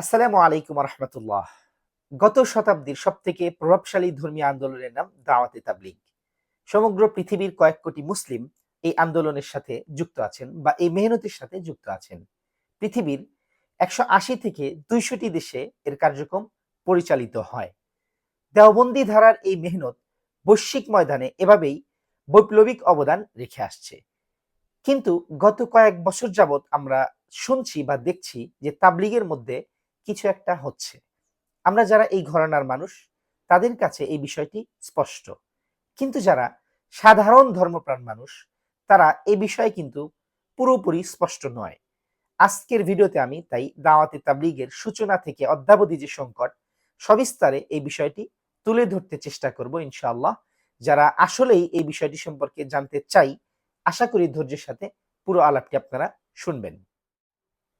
আসসালামু আলাইকুম রহমতুল্লাহ গত শতাব্দীর সব থেকে প্রভাবশালী ধর্মীয় আন্দোলনের নাম দাওয়াতে তাবলিগ। সমগ্র পৃথিবীর কয়েক কোটি মুসলিম এই আন্দোলনের সাথে যুক্ত আছেন বা এই মেহনতের সাথে যুক্ত আছেন। পৃথিবীর একশো আশি থেকে দুইশোটি দেশে এর কার্যক্রম পরিচালিত হয়। দেওবন্দি ধারার এই মেহনত বৈশ্বিক ময়দানে এভাবেই বৈপ্লবিক অবদান রেখে আসছে। কিন্তু গত কয়েক বছর যাবৎ আমরা শুনছি বা দেখছি যে তাবলিগের মধ্যে কিছু একটা হচ্ছে। আমরা যারা এই ঘরানার মানুষ, তাদের কাছে এই বিষয়টি স্পষ্ট। কিন্তু যারা সাধারণ ধর্মপ্রাণ মানুষ, তারা এই বিষয়ে কিন্তু পুরোপুরি স্পষ্ট নয়। আজকের ভিডিওতে আমি তাই দাওয়াতে তাবলিগের সূচনা থেকে অদ্যাবধি যে সংকট, সবিস্তারে এই বিষয়টি তুলে ধরতে চেষ্টা করব ইনশাআল্লাহ। যারা আসলেই এই বিষয়টি সম্পর্কে জানতে চাই, আশা করি ধৈর্যের সাথে পুরো আলাপটি আপনারা শুনবেন।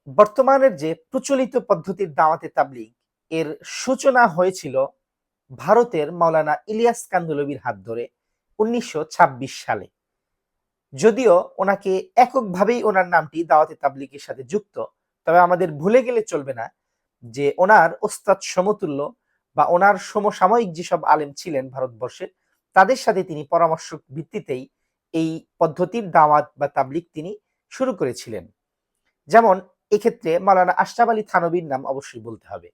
বর্তমানের যে প্রচলিত পদ্ধতির দাওয়াতে তাবলিগ, এর সূচনা হয়েছিল ভারতের মাওলানা ইলিয়াস কান্দুলবির হাত ধরে উনিশশো সালে। যদিও ওনাকে এককভাবেই ওনার নামটি দাওয়াতে তাবলিগের সাথে যুক্ত, তবে আমাদের ভুলে গেলে চলবে না যে ওনার ওস্তাদ সমতুল্য বা ওনার সমসাময়িক যেসব আলেম ছিলেন ভারতবর্ষের তাদের সাথে তিনি পরামর্শ ভিত্তিতেই এই পদ্ধতির দাওয়াত বা তাবলিগ তিনি শুরু করেছিলেন। যেমন এক্ষেত্রে মালানা আশরাফ আলী থানবীর নাম অবশ্যই বলতে হবে।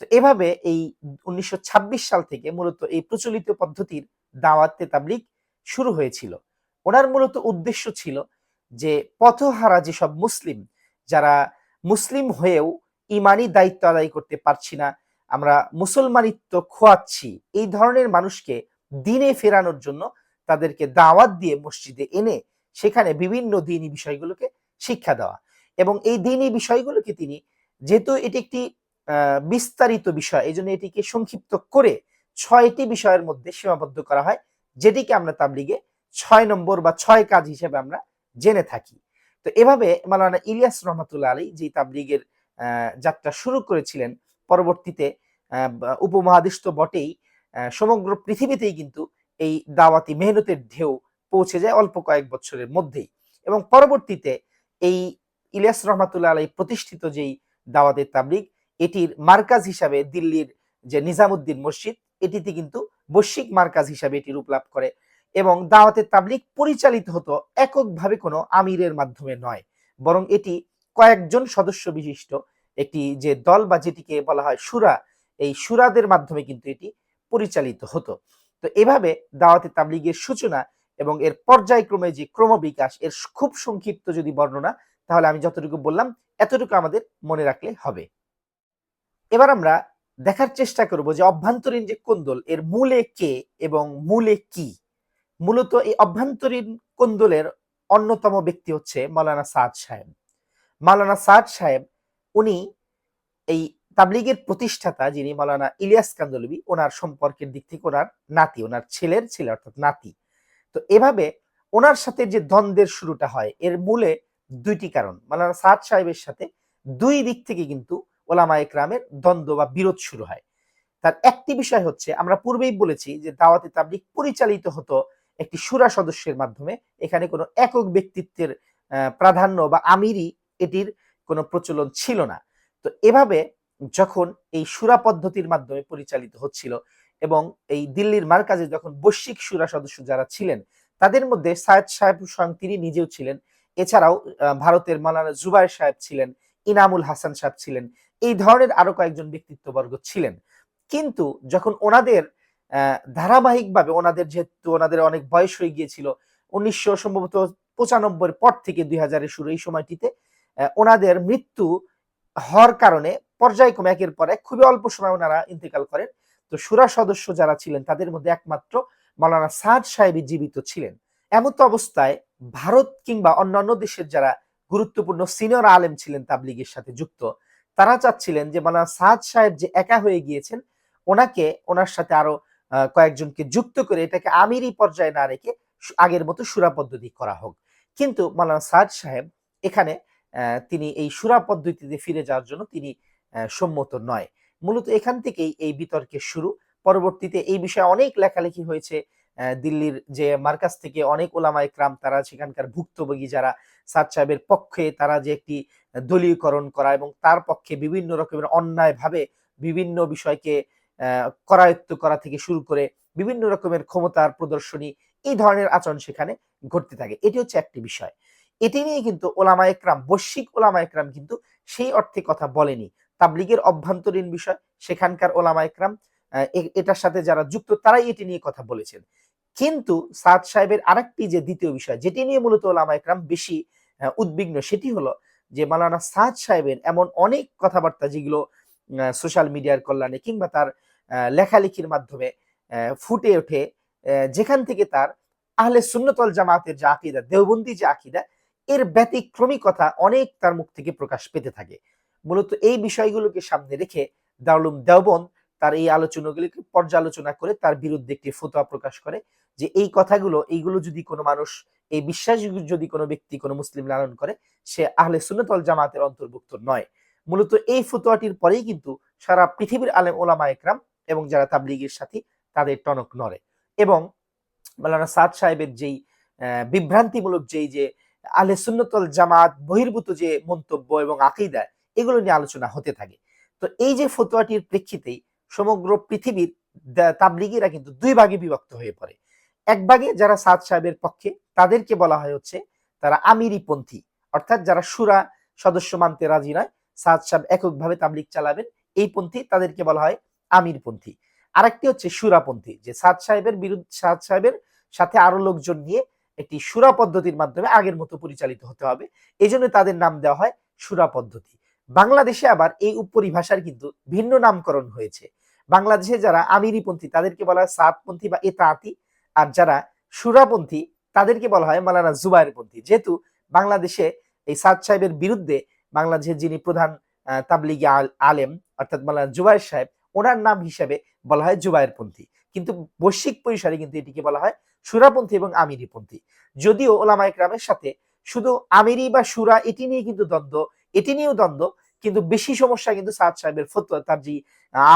তো এভাবে এই উনিশশো ছাব্বিশ সাল থেকে মূলত এই প্রচলিত পদ্ধতির দাওয়াতে তাবলিগ শুরু হয়েছিল। ওনার মূলত উদ্দেশ্য ছিল যে পথহারা যেসব মুসলিম, যারা মুসলিম হয়েও ইমানি দায়িত্ব আদায় করতে পারছি না, আমরা মুসলমানিত্ব খোয়াচ্ছি, এই ধরনের মানুষকে দিনে ফেরানোর জন্য তাদেরকে দাওয়াত দিয়ে মসজিদে এনে সেখানে বিভিন্ন দিনী বিষয়গুলোকে শিক্ষা দেওয়া। এবং এই দিনী বিষয়গুলোকে তিনি যেহেতু এটি একটি বিস্তারিত বিষয় এই জন্য এটিকে সংক্ষিপ্ত করে ছয়টি বিষয়ের মধ্যে সীমাবদ্ধ করা হয়, যেটিকে আমরা তাবলিগে ছয় নম্বর বা ছয় কাজ হিসেবে আমরা জেনে থাকি। তো এভাবে মালানা ইলিয়াস রহমতুল্লাহ আলী যে তাবলিগের যাত্রা শুরু করেছিলেন, পরবর্তীতে উপমহাদেশ তো বটেই সমগ্র পৃথিবীতেই কিন্তু এই দাওয়াতি মেহনতের ঢেউ পৌঁছে যায় অল্প কয়েক বছরের মধ্যেই এবং পরবর্তীতে এই ইলিয়াস রহমাতুল্লাহ আলাই প্রতিষ্ঠিত যেই দাওয়াতের তাবলিগ, এটির মার্কাজ হিসাবে দিল্লির যে নিজামুদ্দিন মসজিদ, এটিতে কিন্তু বৈশ্বিক মার্কাজ হিসাবে এটি রূপ লাভ করে এবং দাওয়াতের তাবলিগ পরিচালিত হতো এককভাবে কোনো আমিরের মাধ্যমে নয়। বরং এটি কয়েকজন সদস্য বিশিষ্ট একটি যে দল বা যেটিকে বলা হয় সুরা, এই সুরাদের মাধ্যমে কিন্তু এটি পরিচালিত হতো। তো এভাবে দাওয়াতে তাবলিগের সূচনা এবং এর পর্যায়ক্রমে যে ক্রমবিকাশ, এর খুব সংক্ষিপ্ত যদি বর্ণনা তাহলে আমি যতটুকু বললাম, এতটুকু আমাদের মনে রাখলে হবে। এবার আমরা দেখার চেষ্টা করব যে অভ্যন্তরীণ যে কোন্দল এর মূলে কে এবং মূলে কি? মূলত এই অভ্যন্তরীণ কোন্দলের অন্যতম ব্যক্তি হচ্ছে মালানা সাদ সাহেব। মালানা সাদ সাহেব, উনি এই তাবলিগের প্রতিষ্ঠাতা যিনি মালানা ইলিয়াস কান্দলবি, ওনার সম্পর্কের দিক থেকে ওনার নাতি, ওনার ছেলের ছেলে অর্থাৎ নাতি। তো এভাবে ওনার সাথে যে দ্বন্দ্বের শুরুটা হয়, এর মূলে দুইটি কারণ। মালানা সাদ সাহেবের সাথে দুই দিক থেকে কিন্তু ওলামা একরামের দ্বন্দ্ব বা বিরোধ শুরু হয়। তার একটি বিষয় হচ্ছে, আমরা পূর্বেই বলেছি যে দাওয়াতে তাবলিক পরিচালিত হতো একটি সুরা সদস্যের মাধ্যমে। এখানে কোনো একক ব্যক্তিত্বের প্রাধান্য বা আমিরই এটির কোনো প্রচলন ছিল না। তো এভাবে যখন এই সুরা পদ্ধতির মাধ্যমে পরিচালিত হচ্ছিল এবং এই দিল্লির মার্কাজে যখন বৈশ্বিক সুরা সদস্য যারা ছিলেন, তাদের মধ্যে সায়দ সাহেব স্বয়ং তিনি নিজেও ছিলেন। এছাড়াও ভারতের মালানা জুবাইর সাহেব ছিলেন, ইনামুল হাসান সাহেব ছিলেন, এই ধরনের আরও কয়েকজন ব্যক্তিত্ববর্গ ছিলেন। কিন্তু যখন ওনাদের ধারাবাহিকভাবে ওনাদের যেহেতু ওনাদের অনেক বয়স হয়ে গিয়েছিল, উনিশশো সম্ভবত পঁচানব্বই পর থেকে দুই হাজারের শুরু এই সময়টিতে ওনাদের মৃত্যু হওয়ার কারণে পর্যায়ক্রমে একের পর এক খুবই অল্প সময় ওনারা ইন্তেকাল করেন। তো সুরা সদস্য যারা ছিলেন, তাদের মধ্যে একমাত্র মালানা সাদ সাহেবই জীবিত ছিলেন। এমত অবস্থায় ভারত কিংবা অন্যান্য দেশের যারা গুরুত্বপূর্ণ সিনিয়র আলেম ছিলেন তাবলিগের সাথে যুক্ত, তারা চাচ্ছিলেন যে মালানা সাদ সাহেব যে একা হয়ে গিয়েছেন, ওনাকে, ওনার সাথে আরও কয়েকজনকে যুক্ত করে এটাকে আমিরি পর্যায়ে না রেখে আগের মতো সুরা পদ্ধতি করা হোক। কিন্তু মালানা সাদ সাহেব এখানে তিনি এই সুরা পদ্ধতিতে ফিরে যাওয়ার জন্য তিনি সম্মত নয়। মূলত এখান থেকেই এই বিতর্কের শুরু। পরবর্তীতে এই বিষয়ে অনেক লেখালেখি হয়েছে। দিল্লির যে মার্কাজ থেকে অনেক ওলামা ইকরাম তারা সেখানকার ভুক্তভোগী যারা সাদ সাহেবের পক্ষে তারা যে একটি দলীয়করণ করা এবং তার পক্ষে বিভিন্ন রকমের অন্যায়ভাবে বিভিন্ন বিষয়কে করায়ত্ত করা থেকে শুরু করে বিভিন্ন রকমের ক্ষমতার প্রদর্শনী, এই ধরনের আচরণ সেখানে ঘটতে থাকে। এটি হচ্ছে একটি বিষয়। এটি নিয়ে কিন্তু ওলামা একরাম, বৈশ্বিক ওলামা একরাম কিন্তু সেই অর্থে কথা বলেনি। তাবলিগের অভ্যন্তরীণ বিষয়, সেখানকার ওলামা একরাম এটার সাথে যারা যুক্ত, তারাই এটি নিয়ে কথা বলেছেন। কিন্তু সাদ সাহেবের আরেকটি যে দ্বিতীয় বিষয়, যেটি নিয়ে মূলত ওলামা একরাম বেশি উদ্বিগ্ন, সেটি হলো যে মালানা সাদ সাহেবের এমন অনেক কথাবার্তা যেগুলো সোশ্যাল মিডিয়ার কল্যাণে কিংবা তার লেখালেখির মাধ্যমে ফুটে ওঠে যেখান থেকে তার আহলে সুন্নতল জামাতের যে আকিদা, দেওবন্দি যে আকিদা, এর ব্যতিক্রমী কথা অনেক তার মুখ থেকে প্রকাশ পেতে থাকে। মূলত এই বিষয়গুলোকে সামনে রেখে দারুলুম দেওবন্দ তার এই আলোচনাগুলিকে পর্যালোচনা করে তার বিরুদ্ধে একটি ফতোয়া প্রকাশ করে যে এই কথাগুলো, এইগুলো যদি কোনো মানুষ, এই বিশ্বাস যদি কোনো ব্যক্তি, কোনো মুসলিম লালন করে, সে আহলে সুন্নতল জামাতের অন্তর্ভুক্ত নয়। মূলত এই ফতোয়াটির পরেই কিন্তু সারা পৃথিবীর আলেম ওলামা একরাম এবং যারা তাবলিগের সাথী, তাদের টনক নড়ে এবং মালানা সাদ সাহেবের যেই বিভ্রান্তিমূলক যেই যে আহলে সুন্নতল জামাত বহির্ভূত যে মন্তব্য এবং আকিদা, এগুলো নিয়ে আলোচনা হতে থাকে। তো এই যে ফতোয়াটির প্রেক্ষিতেই সমগ্র পৃথিবীর তাবলিগীরা কিন্তু দুই ভাগে বিভক্ত হয়ে পড়ে। এক ভাগে যারা সাদ সাহেবের পক্ষে, তাদেরকে বলা হয় হচ্ছে তারা আমিরি পন্থী অর্থাৎ যারা সুরা সদস্য মানতে রাজি নয়, সাদ সাহেব এককভাবে তাবলিগ চালাবেন, এই পন্থী তাদেরকে বলা হয় আমির পন্থী আরেকটি হচ্ছে সুরাপন্থী, যে সাদ সাহেবের বিরুদ্ধে, সাদ সাহেবের সাথে আরও লোকজন নিয়ে একটি সুরা পদ্ধতির মাধ্যমে আগের মতো পরিচালিত হতে হবে। এই জন্য তাদের নাম দেওয়া হয় সুরা পদ্ধতি। বাংলাদেশে আবার এই উপরিভাষার কিন্তু ভিন্ন নামকরণ হয়েছে। বাংলাদেশে যারা আমিরিপন্থী, তাদেরকে বলা হয় সাতপন্থী বা এতাতি। আর যারা সুরাপন্থী, তাদেরকে বলা হয় মালানা জুবাইরপন্থী। যেহেতু বাংলাদেশে এই সাদ সাহেবের বিরুদ্ধে বাংলাদেশের যিনি প্রধান তাবলিগি আলেম, অর্থাৎ মালানা জুবাইর সাহেব, ওনার নাম হিসেবে বলা হয় জুবাইরপন্থী। কিন্তু বৈশ্বিক পরিসরে কিন্তু এটিকে বলা হয় সুরাপন্থী এবং আমিরিপন্থী। যদিও ওলামা একরামের সাথে শুধু আমিরি বা সুরা এটি নিয়ে কিন্তু দ্বন্দ্ব, এটি নিয়েও দ্বন্দ্ব কিন্তু বেশি সমস্যা কিন্তু সাদ সাহেবের ফতোয়া, তার যে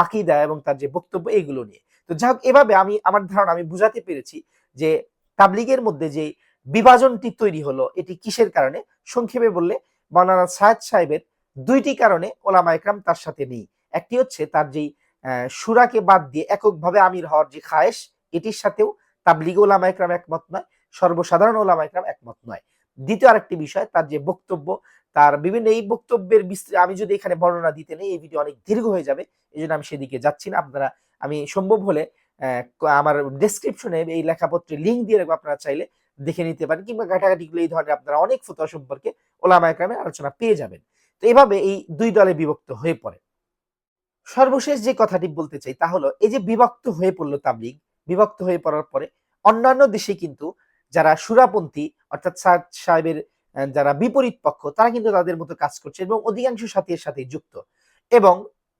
আকিদা এবং তার যে বক্তব্য এগুলো নিয়ে। তো যাই এভাবে আমি, আমার ধারণা আমি বুঝাতে পেরেছি যে তাবলিগের মধ্যে যে বিভাজনটি তৈরি হলো, এটি কিসের কারণে? সংক্ষেপে বললে মৌলানা সাহেদ সাহেবের দুইটি কারণে ওলামা একরাম তার সাথে নেই। একটি হচ্ছে তার যেই সুরাকে বাদ দিয়ে এককভাবে আমির হওয়ার যে খায়েশ, এটির সাথেও তাবলিগ ওলামা একরাম একমত নয়, সর্বসাধারণ ওলামা একরাম একমত নয়। দ্বিতীয় আরেকটি বিষয়, তার যে বক্তব্য তার বিভিন্ন এই বক্তব্যের আমি যদি এখানে বর্ণনা দিতে নেই, এই ভিডিও অনেক দীর্ঘ হয়ে যাবে এই জন্য আমি সেদিকে যাচ্ছি না। আপনারা, আমি সম্ভব হলে আমার ডেসক্রিপশনে এই লেখাপত্রের লিঙ্ক দিয়ে রাখব, আপনারা চাইলে দেখে নিতে পারেন, কিংবা ঘাটাঘাটিগুলো এই ধরনের আপনারা অনেক ফতোয়া সম্পর্কে ওলামা একরামের আলোচনা পেয়ে যাবেন। তো এভাবে এই দুই দলে বিভক্ত হয়ে পড়ে। সর্বশেষ যে কথাটি বলতে চাই তা হলো, এই যে বিভক্ত হয়ে পড়ল তাবলিগ, বিভক্ত হয়ে পড়ার পরে অন্যান্য দেশে কিন্তু যারা সুরাপন্থী, অর্থাৎ সাহেবের যারা বিপরীত পক্ষ, তারা কিন্তু তাদের মতো কাজ করছে এবং অধিকাংশ সাথীর সাথে যুক্ত। এবং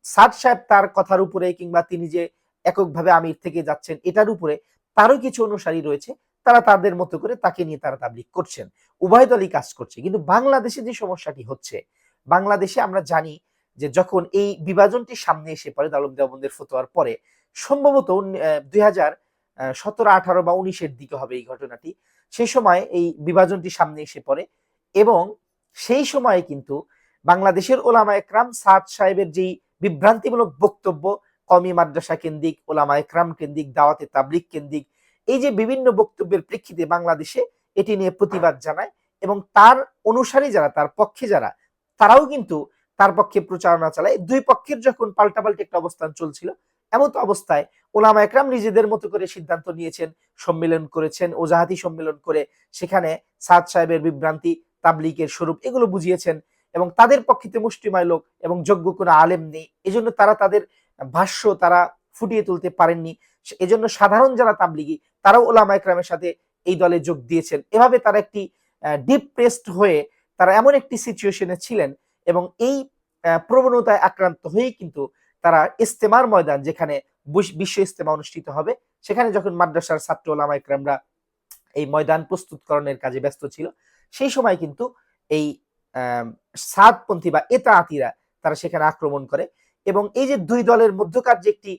সাদ সাহেব তার কথার উপরে কিংবা তিনি যে এককভাবে আমির থেকে যাচ্ছেন এটার উপরে তারও কিছু অনুসারী রয়েছে, তারা তাদের মতো করে তাকে নিয়ে তারা তাবলিগ করছেন। উভয় দলই কাজ করছে। কিন্তু বাংলাদেশে যে সমস্যাটি হচ্ছে, বাংলাদেশে আমরা জানি যে যখন এই বিভাজনটি সামনে এসে পড়ে দালম দেওবন্দের ফতোয়ার পরে, সম্ভবত দুই হাজার সতেরো, আঠারো বা উনিশের দিকে হবে এই ঘটনাটি। সেই সময় এই বিভাজনটি সামনে এসে পড়ে এবং সেই সময়ে কিন্তু বাংলাদেশের ওলামা একরাম সাদ সাহেবের যেই বিভ্রান্তিমূলক বক্তব্য কমি মাদ্রাসা কেন্দ্রিক, ওলামা একরাম কেন্দ্রিক, দাওয়াতে তাবলিক কেন্দ্রিক, এই যে বিভিন্ন বক্তব্যের প্রেক্ষিতে বাংলাদেশে এটি নিয়ে প্রতিবাদ জানায় এবং তার অনুসারী যারা, তার পক্ষে যারা, তারাও কিন্তু তার পক্ষে প্রচারণা চালায়। দুই পক্ষের যখন পাল্টাপাল্টি একটা অবস্থান চলছিল এমত অবস্থায় ওলামা একরাম নিজেদের মতো করে সিদ্ধান্ত নিয়েছেন, সম্মেলন করেছেন, ওজাহাতি সম্মেলন করে সেখানে সাদ সাহেবের বিভ্রান্তি তাবলিকের স্বরূপ এগুলো বুঝিয়েছেন এবং তাদের পক্ষে মুষ্টিময় লোক এবং যোগ্য কোনো আলেম নেই। এজন্য তারা তাদের ভাষ্য তারা ফুটিয়ে তুলতে পারেননি। এজন্য সাধারণ যারা তাবলিগি, তারাও ওলামা একরামের সাথে এই দলে যোগ দিয়েছেন। এভাবে তারা একটি ডিপ্রেসড হয়ে তারা এমন একটি সিচুয়েশনে ছিলেন এবং এই প্রবণতায় আক্রান্ত হয়েই কিন্তু তারা ইস্তেমার ময়দান যেখানে বিশ্ব ইস্তেমা অনুষ্ঠিত হবে, সেখানে যখন মাদ্রাসার ছাত্র ওলামা একরামরা এই ময়দান প্রস্তুতকরণের কাজে ব্যস্ত ছিল, সেই সময় কিন্তু এই সাদপন্থী বা এতাআতিরা তারা সেখানে আক্রমণ করে এবং এই যে দুই দলের মধ্যকার যে একটি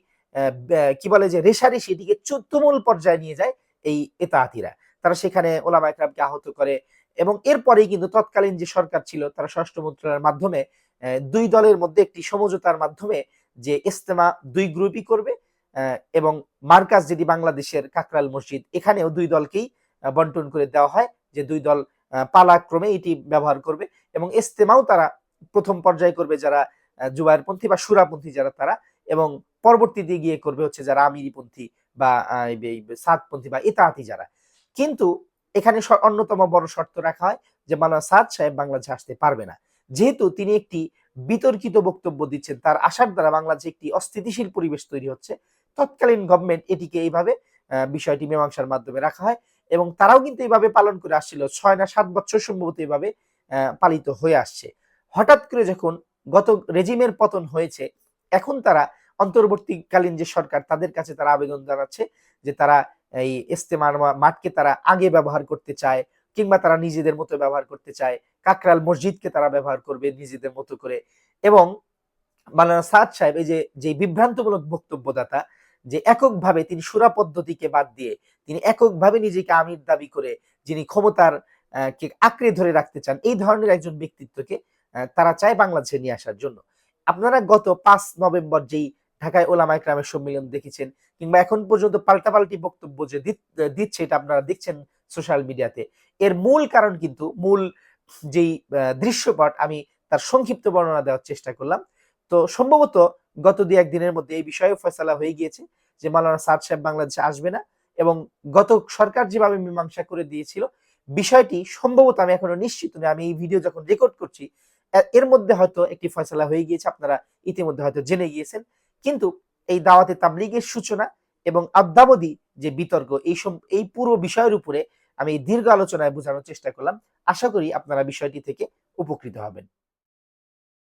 কি বলে যে রেশারেশি এটিকে চু- তুমুল পর্যায়ে নিয়ে যায় এই এতাআতিরা তারা সেখানে ওলামা একরামকে আহত করে এবং এরপরেই কিন্তু তৎকালীন যে সরকার ছিল, তারা স্বরাষ্ট্র মন্ত্রণালয়ের মাধ্যমে দুই দলের মধ্যে একটি সমঝোতার মাধ্যমে যে ইস্তেমা দুই গ্রুপই করবে এবং মার্কাজ যেটি বাংলাদেশের কাকরাল মসজিদ, এখানেও দুই দলকেই বন্টন করে দেওয়া হয় যে দুই দল পালাক্রমে এটি ব্যবহার করবে এবং ইস্তেমাও তারা প্রথম পর্যায়ে করবে যারা জুবায়েরপন্থী বা সুরাপন্থী যারা তারা এবং পরবর্তীতে গিয়ে করবে হচ্ছে যারা আমিরিপন্থী বা সাদপন্থী বা ইতাহাতি যারা। কিন্তু এখানে অন্যতম বড় শর্ত রাখা হয় যে মাওলানা সাদ সাহেব বাংলাদেশে আসতে পারবে না। যেহেতু তিনি একটি বিতর্কিত বক্তব্য দিচ্ছেন। তার আসার দ্বারা বাংলাদেশে একটি অস্থিতিশীল পরিবেশ তৈরি হচ্ছে। তৎকালীন গভর্নমেন্ট এটিকে এইভাবে বিষয়টি মীমাংসার মাধ্যমে রাখা হয় এবং তারাও কিন্তু এইভাবে পালন করে আসছিল। ছয় না সাত বছর সম্ভবত এইভাবে পালিত হয়ে আসছে। হঠাৎ করে যখন গত রেজিমের পতন হয়েছে, এখন তারা অন্তর্বর্তীকালীন যে সরকার, তাদের কাছে তারা আবেদন জানাচ্ছে যে তারা এই ইস্তেমার মাঠকে তারা আগে ব্যবহার করতে চায় কিংবা তারা নিজেদের মতো ব্যবহার করতে চায়। কাকরাল মসজিদকে তারা ব্যবহার করবে নিজেদের মতো করে। এবং মাওলানা সাদ সাহেব, এই যে যে বিভ্রান্তমূলক বক্তব্যদাতা, যে এককভাবে তিনি সুরা পদ্ধতিকে বাদ দিয়ে তিনি এককভাবে নিজেকে আমির দাবি করে যিনি ক্ষমতার কে আঁকড়ে ধরে রাখতে চান, এই ধরনের একজন ব্যক্তিত্বকে তারা চায় বাংলাদেশে নিয়ে আসার জন্য। আপনারা গত পাঁচ নভেম্বর যেই ঢাকায় ওলামা একরামের সম্মেলন দেখেছেন কিংবা এখন পর্যন্ত পাল্টাপাল্টি বক্তব্য যে দিচ্ছে, এটা আপনারা দেখছেন সোশ্যাল মিডিয়াতে। এর মূল কারণ কিন্তু, মূল যেই দৃশ্যপট আমি তার সংক্ষিপ্ত বর্ণনা দেওয়ার চেষ্টা করলাম। তো সম্ভবত গত দুই একদিনের মধ্যে এই বিষয়ে ফয়সালা হয়ে গিয়েছে যে মাওলানা সাদ সাহেব বাংলাদেশে আসবে না এবং গত সরকার যেভাবে মীমাংসা করে দিয়েছিল, বিষয়টি সম্ভবত আমি এখনও নিশ্চিত নই আমি এই ভিডিও যখন রেকর্ড করছি এর মধ্যে হয়তো একটি ফয়সালা হয়ে গিয়েছে, আপনারা ইতিমধ্যে হয়তো জেনে গিয়েছেন। কিন্তু এই দাওয়াতে তাবলিগের সূচনা এবং আদ্যাবধি যে বিতর্ক, এই এই পুরো বিষয়ের উপরে আমি দীর্ঘ আলোচনায় বোঝানোর চেষ্টা করলাম। আশা করি আপনারা বিষয়টি থেকে উপকৃত হবেন।